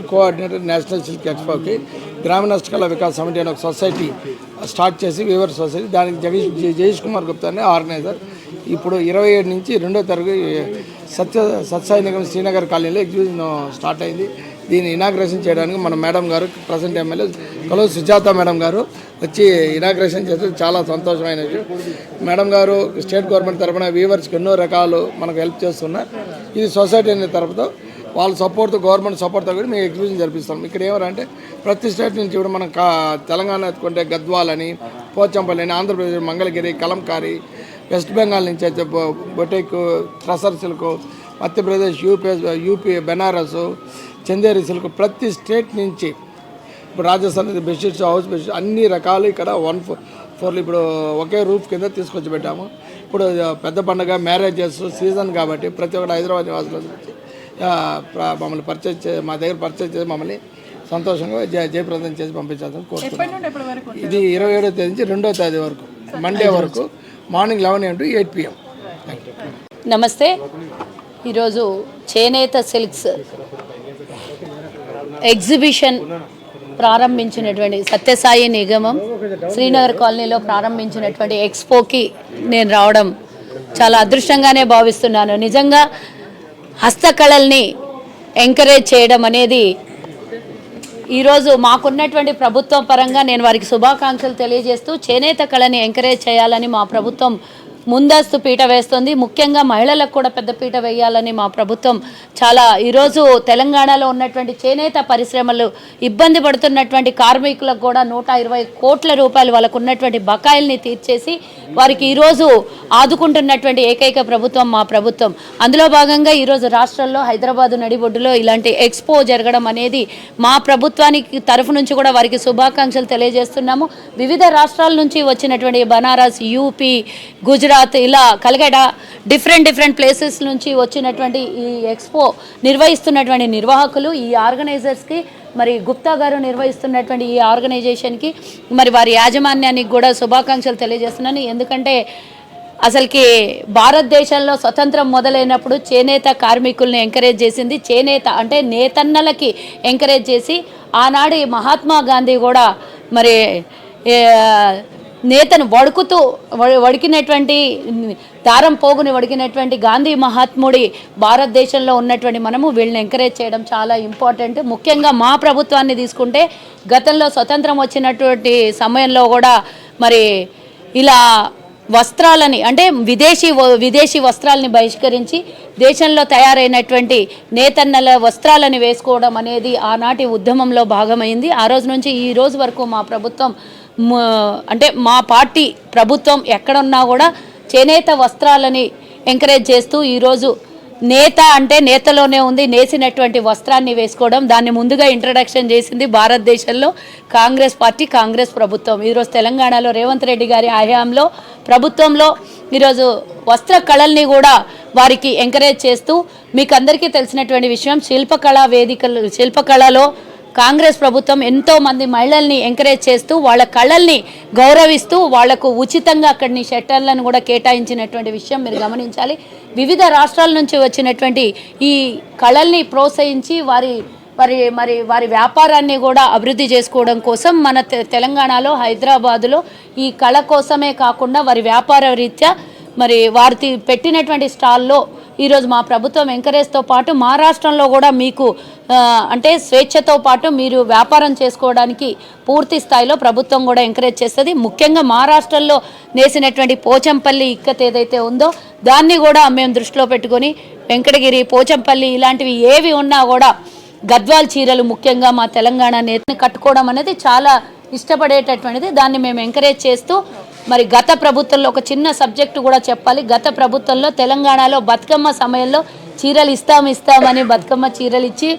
Coordinator national silk ఎక్స్పోకి గ్రామీణ హస్తకళ వికాస్ సమితి అనే ఒక సొసైటీ స్టార్ట్ చేసి వీవర్ సొసైటీ దానికి జగీష్ జే- కుమార్ గుప్తా అనే ఆర్గనైజర్. ఇప్పుడు ఇరవై ఏడు నుంచి రెండో తరగతి సత్య సత్సాయి శ్రీనగర్ కాలనీలో ఎగ్జిబిషన్ స్టార్ట్ అయింది. దీన్ని ఇనాగ్రేషన్ చేయడానికి మన మేడం గారు ప్రజెంట్ ఎమ్మెల్యే కలో సుజాత మేడం గారు వచ్చి ఇనాగ్రేషన్ చేస్తే చాలా సంతోషమైన మేడం గారు స్టేట్ గవర్నమెంట్ తరఫున వీవర్స్కి ఎన్నో రకాలు మనకు హెల్ప్ చేస్తున్నారు. ఇది సొసైటీ అనే తరపుతో వాళ్ళ సపోర్ట్ గవర్నమెంట్ సపోర్ట్తో కూడా మేము ఎగ్జిబిషన్ జరిపిస్తాం. ఇక్కడ ఏమంటే ప్రతి స్టేట్ నుంచి కూడా మనం కా తెలంగాణ ఎత్తుకుంటే గద్వాలని పోచంపల్లి అని ఆంధ్రప్రదేశ్ మంగళగిరి కలంకారి వెస్ట్ బెంగాల్ నుంచి అయితే బొటెక్ బొటేక్ tussar silk Madhya Pradesh UP UP Banaras Chanderi silk ప్రతి స్టేట్ నుంచి ఇప్పుడు రాజస్థాన్ బెడ్షీట్స్ హౌస్ బెడ్షీట్స్ అన్ని రకాలు ఇక్కడ వన్ ఫోర్ ఫోర్లు ఇప్పుడు ఒకే రూఫ్ కింద తీసుకొచ్చి పెట్టాము. ఇప్పుడు పెద్ద పండుగ మ్యారేజెస్ సీజన్ కాబట్టి ప్రతి ఒక్కటి హైదరాబాద్ నివాసులు మమ్మల్ని పర్చేజ్ చే మా దగ్గర పర్చేజ్ చేసి మమ్మల్ని సంతోషంగా జయ జయప్రదం చేసి పంపించాలని కోరుతున్నాను ఇది ఇరవై ఏడో తేదీ నుంచి రెండో తేదీ వరకు మండే వరకు morning eleven AM to eight PM. నమస్తే. ఈరోజు చేనేత సిల్క్స్ ఎగ్జిబిషన్ ప్రారంభించినటువంటి సత్యసాయి నిగమం శ్రీనగర్ కాలనీలో ప్రారంభించినటువంటి ఎక్స్పోకి నేను రావడం చాలా అదృష్టంగానే భావిస్తున్నాను. నిజంగా హస్తకళల్ని ఎంకరేజ్ చేయడం అనేది ఈరోజు మాకున్నటువంటి ప్రభుత్వం పరంగా నేను వారికి శుభాకాంక్షలు తెలియజేస్తూ చేనేత కళని ఎంకరేజ్ చేయాలని మా ప్రభుత్వం ముందస్తు పీట వేస్తుంది. ముఖ్యంగా మహిళలకు కూడా పెద్ద పీట వేయాలని మా ప్రభుత్వం చాలా ఈరోజు తెలంగాణలో ఉన్నటువంటి చేనేత పరిశ్రమలు ఇబ్బంది పడుతున్నటువంటి కార్మికులకు కూడా నూట ఇరవై కోట్ల రూపాయలు వాళ్ళకు ఉన్నటువంటి బకాయిల్ని తీర్చేసి వారికి ఈరోజు ఆదుకుంటున్నటువంటి ఏకైక ప్రభుత్వం మా ప్రభుత్వం. అందులో భాగంగా ఈరోజు రాష్ట్రంలో హైదరాబాదు నడిబొడ్డులో ఇలాంటి ఎక్స్పో జరగడం అనేది మా ప్రభుత్వానికి తరఫు నుంచి కూడా వారికి శుభాకాంక్షలు తెలియజేస్తున్నాము. వివిధ రాష్ట్రాల నుంచి వచ్చినటువంటి బనారస్ యూపీ గుజరాత్ ఇలా కలగడ డిఫరెంట్ డిఫరెంట్ ప్లేసెస్ నుంచి వచ్చినటువంటి ఈ ఎక్స్పో నిర్వహిస్తున్నటువంటి నిర్వాహకులు ఈ ఆర్గనైజర్స్కి మరి గుప్తా గారు నిర్వహిస్తున్నటువంటి ఈ ఆర్గనైజేషన్కి మరి వారి యాజమాన్యానికి కూడా శుభాకాంక్షలు తెలియజేస్తున్నాను. ఎందుకంటే అసలుకి భారతదేశంలో స్వతంత్రం మొదలైనప్పుడు చేనేత కార్మికుల్ని ఎంకరేజ్ చేసింది. చేనేత అంటే నేతన్నలకి ఎంకరేజ్ చేసి ఆనాడు మహాత్మా గాంధీ కూడా మరి నేతను వడుకుతూ వడికినటువంటి దారం పోగుని వడికినటువంటి గాంధీ మహాత్ముడి భారతదేశంలో ఉన్నటువంటి మనము వీళ్ళని ఎంకరేజ్ చేయడం చాలా ఇంపార్టెంట్ ముఖ్యంగా మా ప్రభుత్వాన్ని తీసుకుంటే గతంలో స్వతంత్రం వచ్చినటువంటి సమయంలో కూడా మరి ఇలా వస్త్రాలని అంటే విదేశీ వ- విదేశీ వస్త్రాలని బహిష్కరించి దేశంలో తయారైనటువంటి నేతన్నల వస్త్రాలని వేసుకోవడం అనేది ఆనాటి ఉద్యమంలో భాగమైంది. ఆ రోజు నుంచి ఈ రోజు వరకు మా ప్రభుత్వం అంటే మా పార్టీ ప్రభుత్వం ఎక్కడున్నా కూడా చేనేత వస్త్రాలని ఎంకరేజ్ చేస్తూ ఈరోజు నేత అంటే నేతలోనే ఉంది నేసినటువంటి వస్త్రాన్ని వేసుకోవడం. దాన్ని ముందుగా ఇంట్రడక్షన్ చేసింది భారతదేశంలో కాంగ్రెస్ పార్టీ కాంగ్రెస్ ప్రభుత్వం. ఈరోజు తెలంగాణలో రేవంత్ రెడ్డి గారి హయాంలో ప్రభుత్వంలో ఈరోజు వస్త్ర కళల్ని కూడా వారికి ఎంకరేజ్ చేస్తూ మీకు అందరికీ తెలిసినటువంటి విషయం శిల్పకళా వేదికలు శిల్పకళలో కాంగ్రెస్ ప్రభుత్వం ఎంతో మంది మహిళల్ని ఎంకరేజ్ చేస్తూ వాళ్ళ కళల్ని గౌరవిస్తూ వాళ్ళకు ఉచితంగా అక్కడిని షట్టర్లను కూడా కేటాయించినటువంటి విషయం మీరు గమనించాలి. వివిధ రాష్ట్రాల నుంచి వచ్చినటువంటి ఈ కళల్ని ప్రోత్సహించి వారి వారి మరి వారి వ్యాపారాన్ని కూడా అభివృద్ధి చేసుకోవడం కోసం మన తె- తెలంగాణలో హైదరాబాదులో ఈ కళ కోసమే కాకుండా వారి వ్యాపార రీత్యా మరి వారి పెట్టినటువంటి స్టాల్లో ఈరోజు మా ప్రభుత్వం ఎంకరేజ్తో పాటు మా రాష్ట్రంలో కూడా మీకు అంటే స్వేచ్ఛతో పాటు మీరు వ్యాపారం చేసుకోవడానికి పూర్తి స్థాయిలో ప్రభుత్వం కూడా ఎంకరేజ్ చేస్తుంది. ముఖ్యంగా మా రాష్ట్రంలో నేసినటువంటి పోచంపల్లి ఇక్కత్ ఏదైతే ఉందో దాన్ని కూడా మేము దృష్టిలో పెట్టుకొని వెంకటగిరి పోచంపల్లి ఇలాంటివి ఏవి ఉన్నా కూడా గద్వాల్ చీరలు ముఖ్యంగా మా తెలంగాణ నేతని కట్టుకోవడం అనేది చాలా ఇష్టపడేటటువంటిది. దాన్ని మేము ఎంకరేజ్ చేస్తూ మరి గత ప్రభుత్వంలో ఒక చిన్న సబ్జెక్టు కూడా చెప్పాలి. గత ప్రభుత్వంలో తెలంగాణలో బతుకమ్మ సమయంలో చీరలు ఇస్తాం ఇస్తామని బతుకమ్మ చీరలు ఇచ్చి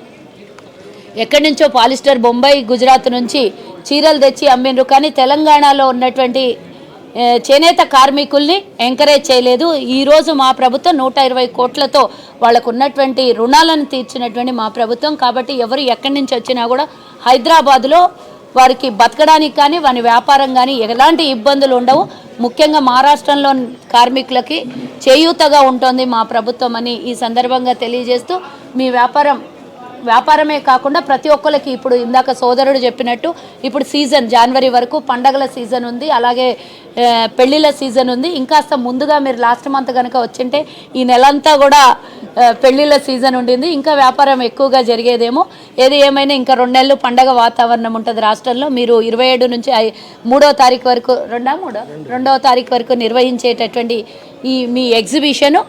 ఎక్కడి నుంచో పాలిస్టర్ బొంబాయి గుజరాత్ నుంచి చీరలు తెచ్చి అమ్మిండ్రు. కానీ తెలంగాణలో ఉన్నటువంటి చేనేత కార్మికుల్ని ఎంకరేజ్ చేయలేదు. ఈరోజు మా ప్రభుత్వం నూట ఇరవై కోట్లతో వాళ్ళకు ఉన్నటువంటి రుణాలను తీర్చినటువంటి మా ప్రభుత్వం. కాబట్టి ఎవరు ఎక్కడి నుంచి వచ్చినా కూడా హైదరాబాదులో వారికి బతకడానికి కానీ వారి వ్యాపారం కానీ ఎలాంటి ఇబ్బందులు ఉండవు. ముఖ్యంగా మహారాష్ట్రంలో కార్మికులకి చేయూతగా ఉంటుంది మా ప్రభుత్వం అని ఈ సందర్భంగా తెలియజేస్తూ మీ వ్యాపారం వ్యాపారమే కాకుండా ప్రతి ఒక్కరికి ఇప్పుడు ఇందాక సోదరుడు చెప్పినట్టు ఇప్పుడు సీజన్ జనవరి వరకు పండగల సీజన్ ఉంది అలాగే ఆ, పెళ్ళిళ్ళ సీజన్ ఉంది. ఇంకాస్త ముందుగా మీరు లాస్ట్ మంత్ కనుక వచ్చింటే ఈ నెలంతా కూడా పెళ్ళిళ్ళ సీజన్ ఉండింది. ఇంకా వ్యాపారం ఎక్కువగా జరిగేదేమో. ఏది ఏమైనా ఇంకా రెండు నెలలు పండగ వాతావరణం ఉంటుంది రాష్ట్రంలో. మీరు ఇరవై ఏడు నుంచి మూడో తారీఖు వరకు రెండా మూడో? రెండవ తారీఖు వరకు నిర్వహించేటటువంటి ఈ మీ ఎగ్జిబిషను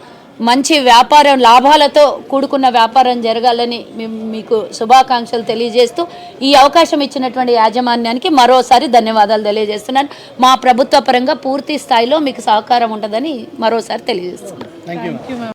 మంచి వ్యాపారం లాభాలతో కూడుకున్న వ్యాపారం జరగాలని మీకు శుభాకాంక్షలు తెలియజేస్తూ ఈ అవకాశం ఇచ్చినటువంటి యాజమాన్యానికి మరోసారి ధన్యవాదాలు తెలియజేస్తున్నాను. మా ప్రభుత్వ పరంగా పూర్తి స్థాయిలో మీకు సహకారం ఉంటుందని మరోసారి తెలియజేస్తున్నాను.